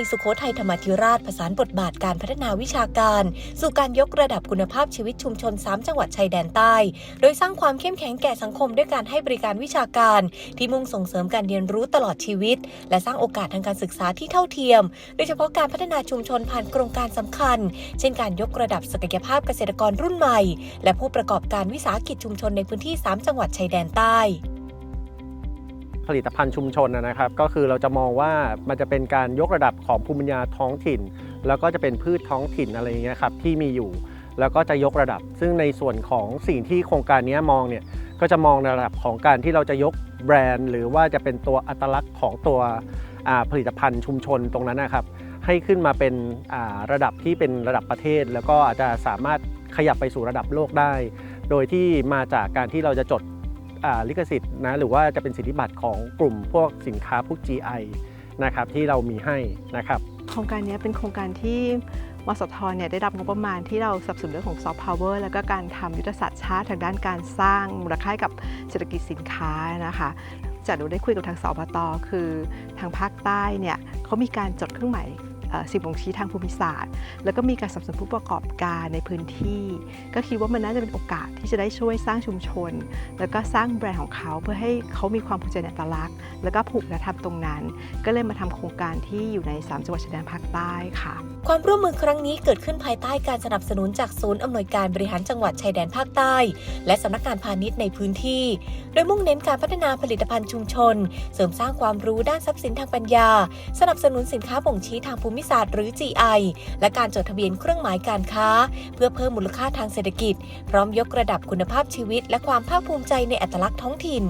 ยสุโขทัยธรรมธิราชผสานบทบาทการพัฒนาวิชาการ สู่การยกระดับคุณภาพชีวิตชุมชน 3 จังหวัดชายแดนใต้ โดยสร้างความเข้มแข็งแก่สังคมด้วยการให้บริการวิชาการ ที่มุ่งส่งเสริมการเรียนรู้ตลอดชีวิต และสร้างโอกาสทางการศึกษาที่เท่าเทียม โดยเฉพาะการพัฒนาชุมชนผ่านโครงการสำคัญ เช่นการยกระดับศักยภาพเกษตรกรรุ่นใหม่ และผู้ประกอบการวิสาหกิจชุมชนในพื้นที่ 3 จังหวัดชายแดนใต้ ผลิตภัณฑ์ชุมชนนะครับ ก็คือเราจะมองว่ามันจะเป็นการยกระดับของภูมิปัญญาท้องถิ่น แล้วก็จะเป็นพืชท้องถิ่นอะไรอย่างเงี้ยครับที่มีอยู่ แล้วก็จะยกระดับ ซึ่งในส่วนของสิ่งที่โครงการนี้มองเนี่ยก็จะมองในระดับของการที่เราจะยกแบรนด์ หรือว่าจะเป็นตัวอัตลักษณ์ของตัวผลิตภัณฑ์ชุมชนตรงนั้นนะครับ ให้ขึ้นมาเป็นระดับที่เป็นระดับประเทศ แล้วก็อาจจะสามารถขยับไปสู่ระดับโลกได้ โดยที่มาจากการที่เราจะจด ลิขสิทธิ์นะหรือว่าจะเป็นสิทธิบัตรของกลุ่มพวกสินค้าพวก GI นะครับที่เรามีให้นะครับโครงการนี้เป็นโครงการที่วสทเนี่ยได้รับงบประมาณที่เราสนับสนุนเรื่องของซอฟต์พาวเวอร์แล้วก็การทำยุทธศาสตร์ชาติทางด้านการสร้างมูลค่ากับเศรษฐกิจสินค้านะคะจากหนูได้คุยกับทางสอบตคือทางภาคใต้เนี่ยเขามีการจดเครื่องหมาย สิ่งบ่งชี้ทางภูมิศาสตร์ แล้วก็มีการสนับสนุนผู้ประกอบการในพื้นที่ ก็คิดว่ามันน่าจะเป็นโอกาสที่จะได้ช่วยสร้างชุมชน แล้วก็สร้างแบรนด์ของเขาเพื่อให้เขามีความภูมิใจในอัตลักษณ์ แล้วก็ผูกและทำตรงนั้น ก็เลยมาทำโครงการที่อยู่ใน 3 จังหวัดชายแดนภาคใต้ค่ะ ความร่วมมือครั้งนี้เกิดขึ้นภายใต้การสนับสนุนจากศูนย์อำนวยการบริหารจังหวัดชายแดนภาคใต้ และสำนักงานพาณิชย์ในพื้นที่ โดยมุ่งเน้นการพัฒนาผลิตภัณฑ์ชุมชน เสริมสร้างความรู้ด้านทรัพย์สินทางปัญญา สนับสนุนสินค้าบ่งชี้ทางภูมิศาสตร์หรือ GI และการจดทะเบียนเครื่องหมายการค้า เพื่อเพิ่มมูลค่าทางเศรษฐกิจ พร้อมยกระดับคุณภาพชีวิต และความภาคภูมิใจในอัตลักษณ์ท้องถิ่น